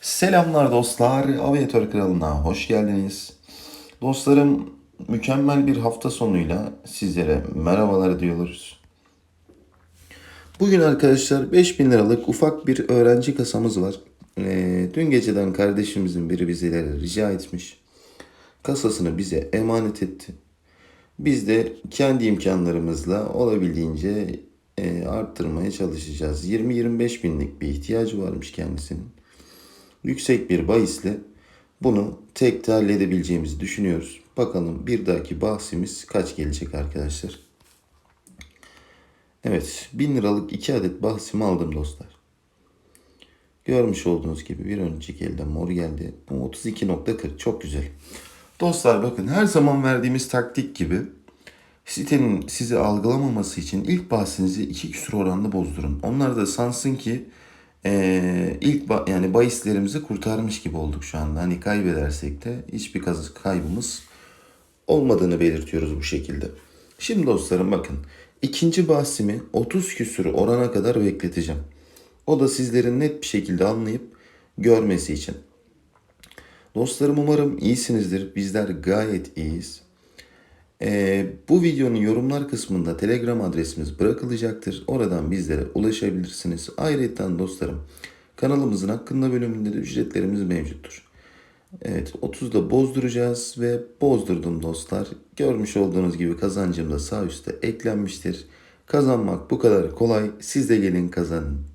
Selamlar dostlar, Aviatör Kralı'na hoş geldiniz. Dostlarım, mükemmel bir hafta sonuyla sizlere merhabalar diyoruz. Bugün arkadaşlar 5000 liralık ufak bir öğrenci kasamız var. Ee, dün geceden kardeşimizin biri bizlere rica etmiş. Kasasını bize emanet etti. Biz de kendi imkanlarımızla olabildiğince e, arttırmaya çalışacağız. 20-25 binlik bir ihtiyacı varmış kendisinin yüksek bir bahisle bunu tek halledebileceğimizi düşünüyoruz. Bakalım bir dahaki bahsimiz kaç gelecek arkadaşlar. Evet 1000 liralık 2 adet bahsimi aldım dostlar. Görmüş olduğunuz gibi bir önceki elde mor geldi. Bu 32.40 çok güzel. Dostlar bakın her zaman verdiğimiz taktik gibi sitenin sizi algılamaması için ilk bahsinizi iki küsur oranlı bozdurun. Onlar da sansın ki eee, ilk ba- yani bahislerimizi kurtarmış gibi olduk şu anda. Hani kaybedersek de hiçbir kaybımız olmadığını belirtiyoruz bu şekilde. Şimdi dostlarım bakın ikinci bahsimi 30 küsür orana kadar bekleteceğim. O da sizlerin net bir şekilde anlayıp görmesi için. Dostlarım umarım iyisinizdir. Bizler gayet iyiyiz. Ee, bu videonun yorumlar kısmında Telegram adresimiz bırakılacaktır. Oradan bizlere ulaşabilirsiniz. Ayrıca dostlarım kanalımızın hakkında bölümünde de ücretlerimiz mevcuttur. Evet 30'da bozduracağız ve bozdurdum dostlar. Görmüş olduğunuz gibi kazancım da sağ üstte eklenmiştir. Kazanmak bu kadar kolay. Siz de gelin kazanın.